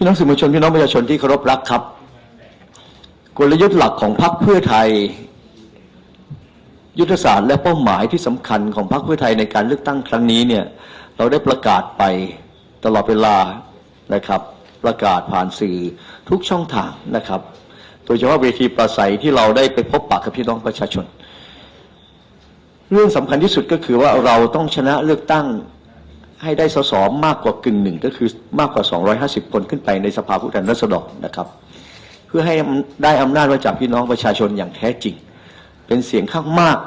พี่น้องสื่อมวลชนพี่น้องประชาชนที่เคารพรักครับ กลยุทธ์หลักของพรรคเพื่อไทย ยุทธศาสตร์และเป้าหมายที่สำคัญของพรรคเพื่อไทยในการเลือกตั้งครั้งนี้เนี่ยเราได้ประกาศไปตลอดเวลานะครับ ประกาศผ่านสื่อทุกช่องทางนะครับโดยเฉพาะเวทีปราศัยที่เราได้ไปพบปะกับพี่น้องประชาชน เรื่องสำคัญที่สุดก็คือว่าเราต้องชนะเลือกตั้ง ให้ได้สสมากกว่ากึ่งหนึ่งก็คือมากกว่า 250 คนขึ้นไปในสภาผู้แทนราษฎรนะครับ เพื่อให้ได้อำนาจมาจากพี่น้องประชาชนอย่างแท้จริง เป็นเสียงข้างมาก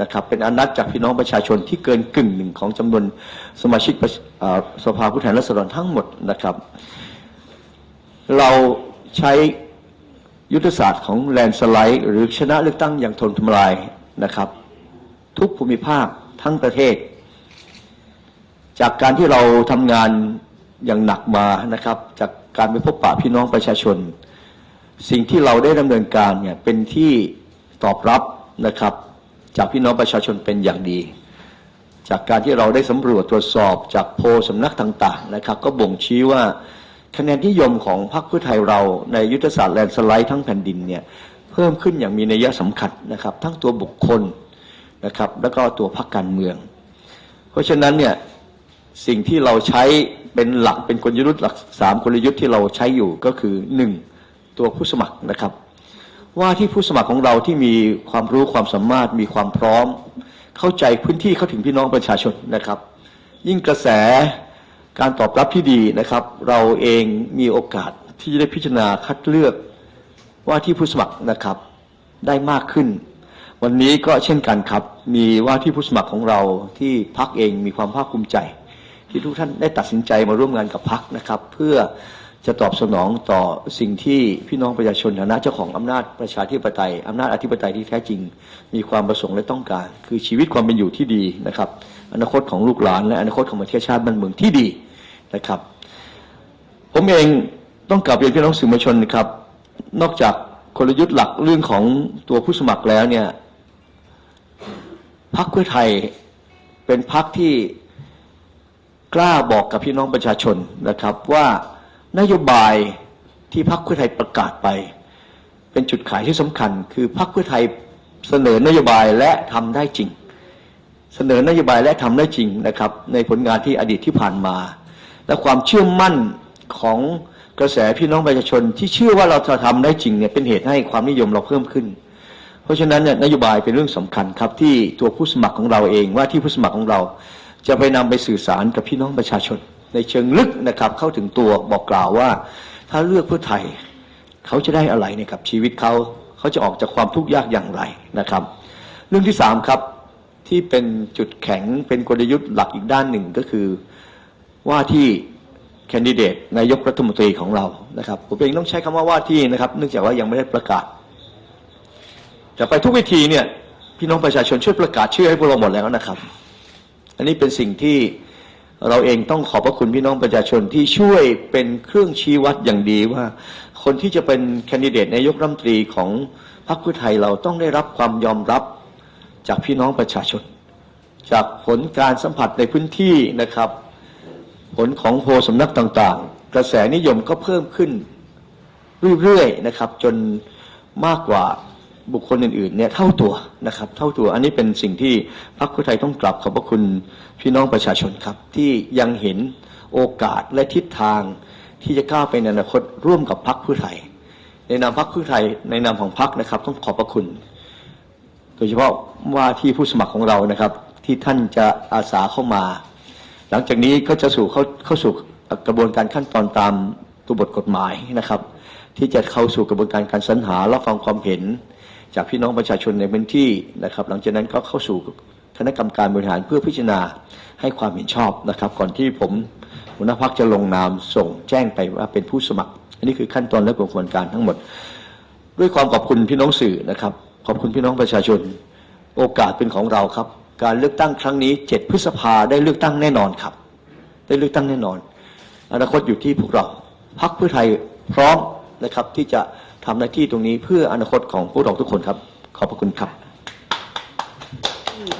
นะครับเป็นอำนาจจากพี่น้องประชาชนที่เกินกึ่งหนึ่งของจำนวนสมาชิกสภาผู้แทนราษฎรทั้งหมดนะครับ เราใช้ยุทธศาสตร์ของแลนสไลด์หรือชนะเลือกตั้งอย่างทนทำลายนะครับ ทุกภูมิภาคทั้งประเทศ จากการที่เราทำงานอย่างหนักมานะครับ จากการไปพบปะพี่น้องประชาชน สิ่งที่เราได้ดำเนินการเนี่ยเป็นที่ตอบรับนะครับ จากพี่น้องประชาชนเป็นอย่างดี จากการที่เราได้สำรวจตรวจสอบจากโพลสำนักต่างๆนะครับ ก็บ่งชี้ว่าคะแนนนิยมของพรรคเพื่อไทยเราในยุทธศาสตร์แลนสไลด์ทั้งแผ่นดินเนี่ยเพิ่มขึ้นอย่างมีนัยสำคัญนะครับ ทั้งตัวบุคคลนะครับ แล้วก็ตัวพรรคการเมือง เพราะฉะนั้นเนี่ย สิ่งที่เราใช้เป็นหลักเป็นกลยุทธ์หลักสามกลยุทธ์ที่เราใช้อยู่ก็คือหนึ่งตัวผู้สมัครนะครับ ว่าที่ผู้สมัครของเราที่มีความรู้ความสามารถมีความพร้อม เข้าใจพื้นที่เข้าถึงพี่น้องประชาชนนะครับ ยิ่งกระแสการตอบรับที่ดีนะครับ เราเองมีโอกาสที่จะได้พิจารณาคัดเลือกว่าที่ผู้สมัครนะครับได้มากขึ้น วันนี้ก็เช่นกันครับ มีว่าที่ผู้สมัครของเราที่พักเองมีความภาคภูมิใจ ที่ทุกท่านได้ตัดสินใจมาร่วมงานกับพักนะครับ เพื่อจะตอบสนองต่อสิ่งที่พี่น้องประชาชนฐานะเจ้าของอำนาจประชาธิปไตยอำนาจอธิปไตยที่แท้จริง มีความประสงค์และต้องการ คือชีวิตความเป็นอยู่ที่ดีนะครับ อนาคตของลูกหลานและอนาคตของประเทศชาติบ้านเมืองที่ดีนะครับ ผมเองต้องกลับเรียนพี่น้องสื่อมวลชนนะครับ นอกจากกลยุทธ์หลักเรื่องของตัวผู้สมัครแล้วเนี่ยพรรคเพื่อไทยเป็นพรรคที่ กล้าบอกกับพี่น้องประชาชนนะครับว่านโยบายที่พรรคเพื่อไทยประกาศไป เป็นจุดขายที่สำคัญ คือพรรคเพื่อไทยเสนอนโยบายและทำได้จริง เสนอนโยบายและทำได้จริงนะครับในผลงานที่อดีตที่ผ่านมา และความเชื่อมั่นของกระแสพี่น้องประชาชนที่เชื่อว่าเราจะทำได้จริงเนี่ยเป็นเหตุให้ความนิยมเราเพิ่มขึ้น เพราะฉะนั้นเนี่ยนโยบายเป็นเรื่องสำคัญครับที่ตัวผู้สมัครของเราเองว่าที่ผู้สมัครของเรา จะไปนำไปสื่อสารกับพี่น้องประชาชน ในเชิงลึกนะครับเข้าถึงตัวบอกกล่าวว่า ถ้าเลือกเพื่อไทย เขาจะได้อะไรนี่ยกับชีวิตเขาเขาจะออกจากความทุกข์ยากอย่างไรนะครับ เรื่องที่สามครับที่เป็นจุดแข็งเป็นกลยุทธ์หลักอีกด้านหนึ่งก็คือว่าที่แคนดิเดตนายกรัฐมนตรีของเรานะครับผมเองต้องใช้คำว่าว่าที่นะครับเนื่องจากว่ายังไม่ได้ประกาศ แต่ไปทุกเวทีเนี่ยพี่น้องประชาชนช่วยประกาศชื่อให้พวกเราหมดแล้วนะครับ อันนี้เป็นสิ่งที่เราเองต้องขอบพระคุณพี่น้องประชาชนที่ช่วยเป็นเครื่องชี้วัดอย่างดีว่า คนที่จะเป็นแคนดิเดตนายกรัฐมนตรีของพรรคเพื่อไทยเราต้องได้รับความยอมรับจากพี่น้องประชาชน จากผลการสัมผัสในพื้นที่นะครับ ผลของโพลสำนักต่างๆ กระแสนิยมก็เพิ่มขึ้นเรื่อยๆนะครับ จนมากกว่า บุคคลอื่นๆเนี่ยเท่าตัวนะครับ เท่าตัวอันนี้เป็นสิ่งที่พรรคเพื่อไทยต้องกลับขอบพระคุณพี่น้องประชาชนครับ ที่ยังเห็นโอกาสและทิศทางที่จะก้าวไปในอนาคตร่วมกับพรรคเพื่อไทย ในนามพรรคเพื่อไทยในนามของพรรคนะครับ ต้องขอบพระคุณ โดยเฉพาะว่าที่ผู้สมัครของเรานะครับ ที่ท่านจะอาสาเข้ามา หลังจากนี้ก็จะสู่เข้าเข้าสู่กระบวนการขั้นตอนตามตัวบทกฎหมายนะครับ ที่จะเข้าสู่กระบวนการการสรรหารับฟังความเห็น จากพี่น้องประชาชนในพื้นที่นะครับ หลังจากนั้นก็เข้าสู่คณะกรรมการบริหารเพื่อพิจารณาให้ความเห็นชอบนะครับ ก่อนที่ผมหัวหน้าพักจะลงนามส่งแจ้งไปว่าเป็นผู้สมัคร อันนี้คือขั้นตอนและกระบวนการทั้งหมด ด้วยความขอบคุณพี่น้องสื่อนะครับ ขอบคุณพี่น้องประชาชน โอกาสเป็นของเราครับ การเลือกตั้งครั้งนี้ 7 พฤษภาได้เลือกตั้งแน่นอนครับ ได้เลือกตั้งแน่นอน อนาคตอยู่ที่พวกเราพักเพื่อไทยพร้อมนะครับที่จะ ทำหน้าที่ตรงนี้เพื่ออนาคตของพวกเราทุกคนครับ ขอบพระคุณครับ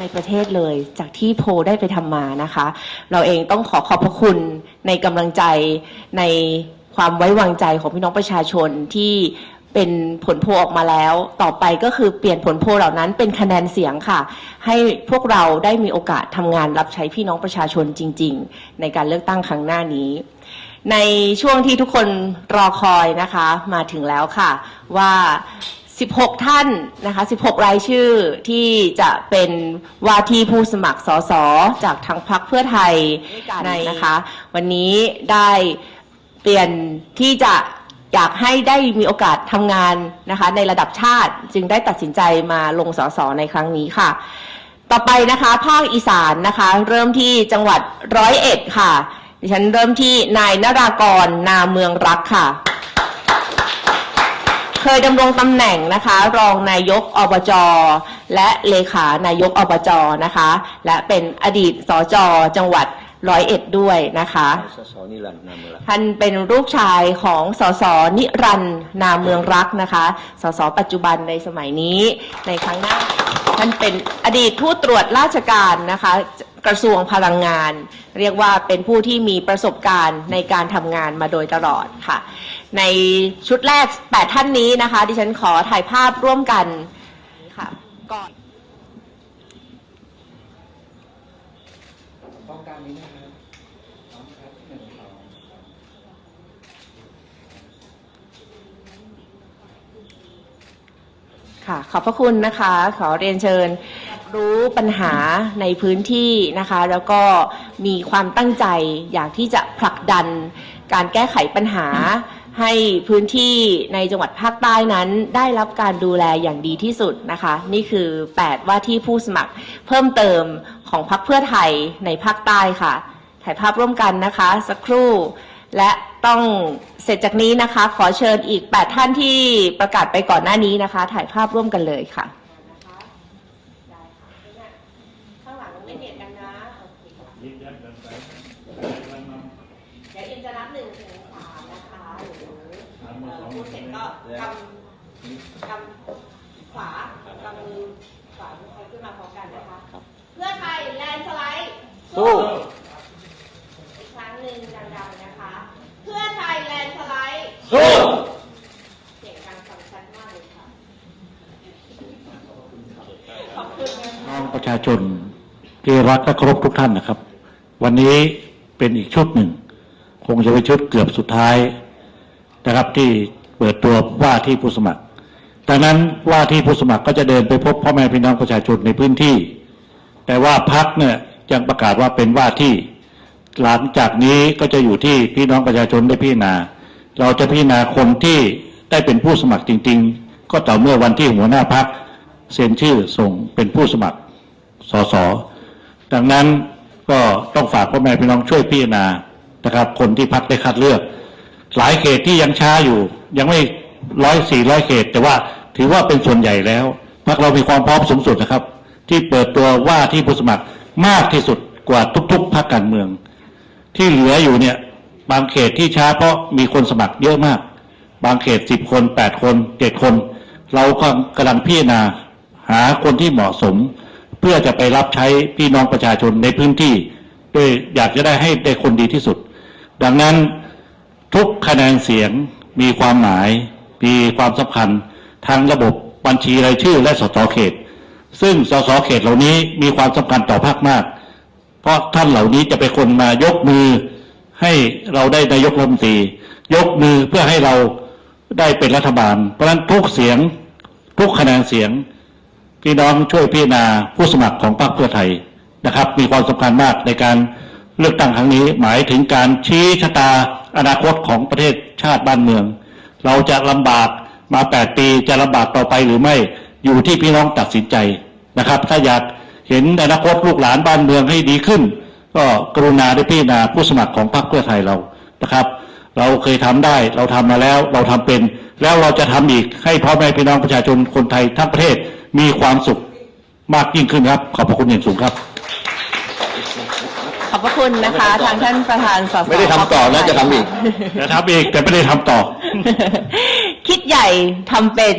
ในประเทศเลยจากที่โพลได้ไปทำมานะคะ เราเองต้องขอขอบพระคุณในกำลังใจในความไว้วางใจของพี่น้องประชาชนที่ เป็นผลโพลออกมาแล้ว ต่อไปก็คือเปลี่ยนผลโพลเหล่านั้นเป็นคะแนนเสียงค่ะ ให้พวกเราได้มีโอกาสทำงานรับใช้พี่น้องประชาชนจริง ๆ ในการเลือกตั้งครั้งหน้านี้ ในช่วงที่ทุกคนรอคอยนะคะมาถึงแล้วค่ะว่า 16 ท่านนะคะ 16 รายชื่อที่จะเป็นว่าที่ผู้สมัครสสจากทางพรรคเพื่อไทยในนะคะ วันนี้ได้เปลี่ยนที่จะ อยากให้ได้มีโอกาสทำงานนะคะ ในระดับชาติจึงได้ตัดสินใจมาลงสสในครั้งนี้ค่ะ ต่อไปนะคะภาคอีสานนะคะ เริ่มที่จังหวัดร้อยเอ็ดค่ะดิฉันเริ่มที่นายนรากรนาเมืองรักค่ะ เคยดำรงตำแหน่งนะคะ รองนายกอบจและเลขานายกอบจนะคะ และเป็นอดีตสจจังหวัด ร้อยเอ็ดด้วยนะคะสสนิรันดร์นามละท่านเป็นลูกชายของสสนิรันดร์นามเมืองรักนะคะสสปัจจุบันในสมัยนี้ในครั้งหน้าท่านเป็นอดีตผู้ตรวจราชการนะคะกระทรวงพลังงาน เรียกว่าเป็นผู้ที่มีประสบการณ์ในการทำงานมาโดยตลอดค่ะ ในชุดแรก 8 ท่านนี้นะคะ ดิฉันขอถ่ายภาพร่วมกันค่ะก่อน ป้องการนี้นะครับพร้อมครับหนึ่งสองค่ะ ขอบพระคุณนะคะ ขอเรียนเชิญ รู้ปัญหาในพื้นที่นะคะ แล้วก็มีความตั้งใจอยากที่จะผลักดันการแก้ไขปัญหา ให้พื้นที่ในจังหวัดภาคใต้นั้นได้รับการดูแลอย่างดีที่สุดนะคะ นี่คือ 8 ว่าที่ผู้สมัครเพิ่มเติมของพรรคเพื่อไทยในภาคใต้ค่ะ ถ่ายภาพร่วมกันนะคะ สักครู่ และต้องเสร็จจากนี้นะคะ ขอเชิญอีก 8 ท่านที่ประกาศไปก่อนหน้านี้นะคะ ถ่ายภาพร่วมกันเลยค่ะข้างหลังไม่เนียดกันนะเดี๋ยวอินจะนับหนึ่งถึงสามนะคะหรือเอ่อพูดเสร็จก็กำกำขวากำมือ ขวามือขึ้นมาพร้อมกันนะคะ เพื่อไทยแลนด์สไลด์สู้อีกครั้งหนึ่งดังๆนะคะ เพื่อไทยแลนด์สไลด์สู้เสียงดังฟังชัดมากเลยค่ะ ขอบคุณนะคะน้องประชาชนที่รักและเคารพทุกท่านนะครับ วันนี้เป็นอีกชุดหนึ่ง คงจะเป็นชุดเกือบสุดท้ายนะครับที่เปิดตัวว่าที่ผู้สมัคร ดังนั้นว่าที่ผู้สมัครก็จะเดินไปพบพ่อแม่พี่น้องประชาชนในพื้นที่ แต่ว่าพักเนี่ยยังประกาศว่าเป็นว่าที่ หลังจากนี้ก็จะอยู่ที่พี่น้องประชาชนได้พิจารณา เราจะพิจารณาคนที่ได้เป็นผู้สมัครจริง ๆ ก็ต่อเมื่อวันที่หัวหน้าพักเซ็นชื่อส่งเป็นผู้สมัครสสดังนั้นก็ต้องฝากพ่อแม่พี่น้องช่วยพิจารณานะครับ คนที่พักได้คัดเลือก หลายเขตที่ยังช้าอยู่ ยังไม่ร้อยสี่ร้อยเขต แต่ว่า ถือว่าเป็นส่วนใหญ่แล้วพักเรามีความพร้อมสูงสุดนะครับ ที่เปิดตัวว่าที่ผู้สมัครมากที่สุดกว่าทุก ๆพรรคการเมือง ที่เหลืออยู่เนี่ยบางเขตที่ช้าเพราะมีคนสมัครเยอะมาก บางเขตสิบคนแปดคนเจ็ดคน เราก็กำลังพิจารณาหาคนที่เหมาะสม เพื่อจะไปรับใช้พี่น้องประชาชนในพื้นที่โดยอยากจะได้ให้ได้คนดีที่สุด ดังนั้นทุกคะแนนเสียงมีความหมาย มีความสำคัญ ทางระบบบัญชีรายชื่อและสสเขต ซึ่งสสเขตเหล่านี้มีความสำคัญต่อภาคมาก เพราะท่านเหล่านี้จะเป็นคนมายกมือให้เราได้นายกรัฐมนตรียกมือเพื่อให้เราได้เป็นรัฐบาล เพราะฉะนั้นทุกเสียงทุกคะแนนเสียง พี่น้องช่วยพิจารณาผู้สมัครของพรรคเพื่อไทยนะครับ มีความสำคัญมากในการเลือกตั้งครั้งนี้หมายถึงการชี้ชะตาอนาคตของประเทศชาติบ้านเมือง เราจะลำบาก มา8ปีจะลำบากต่อไปหรือไม่อยู่ที่พี่น้องตัดสินใจนะครับ ถ้าอยากเห็นอนาคตลูกหลานบ้านเมืองให้ดีขึ้น ก็กรุณาได้พิจารณาผู้สมัครของพรรคเพื่อไทยเรานะครับ เราเคยทำได้เราทำมาแล้วเราทำเป็น แล้วเราจะทำอีกให้พ่อแม่พี่น้องประชาชนคนไทยทั้งประเทศมีความสุขมากยิ่งขึ้นครับ ขอบพระคุณอย่างสูงครับ ขอบพระคุณนะคะ ทางท่านประธานสสไม่ได้ทำต่อนะจะทำอีกจะทำอีกแต่ไม่ได้ทำต่อ คิดใหญ่ทำเป็น